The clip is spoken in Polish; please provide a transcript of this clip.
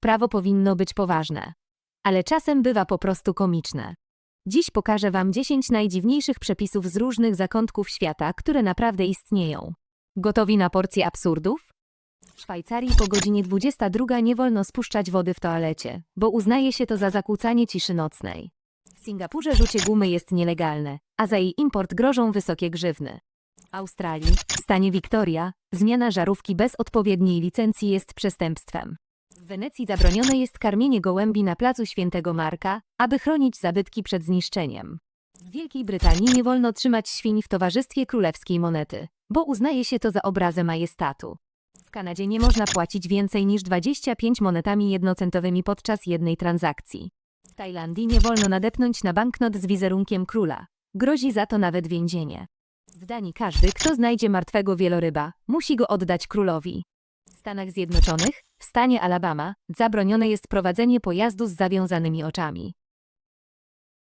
prawo powinno być poważne. Ale czasem bywa po prostu komiczne. Dziś pokażę Wam 10 najdziwniejszych przepisów z różnych zakątków świata, które naprawdę istnieją. Gotowi na porcję absurdów? W Szwajcarii po godzinie 22 nie wolno spuszczać wody w toalecie, bo uznaje się to za zakłócanie ciszy nocnej. W Singapurze rzucie gumy jest nielegalne, a za jej import grożą wysokie grzywny. W Australii, w stanie Victoria, zmiana żarówki bez odpowiedniej licencji jest przestępstwem. Wenecji zabronione jest karmienie gołębi na placu Świętego Marka, aby chronić zabytki przed zniszczeniem. W Wielkiej Brytanii nie wolno trzymać świń w towarzystwie królewskiej monety, bo uznaje się to za obrazę majestatu. W Kanadzie nie można płacić więcej niż 25 monetami jednocentowymi podczas jednej transakcji. W Tajlandii nie wolno nadepnąć na banknot z wizerunkiem króla. Grozi za to nawet więzienie. W Danii każdy, kto znajdzie martwego wieloryba, musi go oddać królowi. W Stanach Zjednoczonych, w stanie Alabama, zabronione jest prowadzenie pojazdu z zawiązanymi oczami.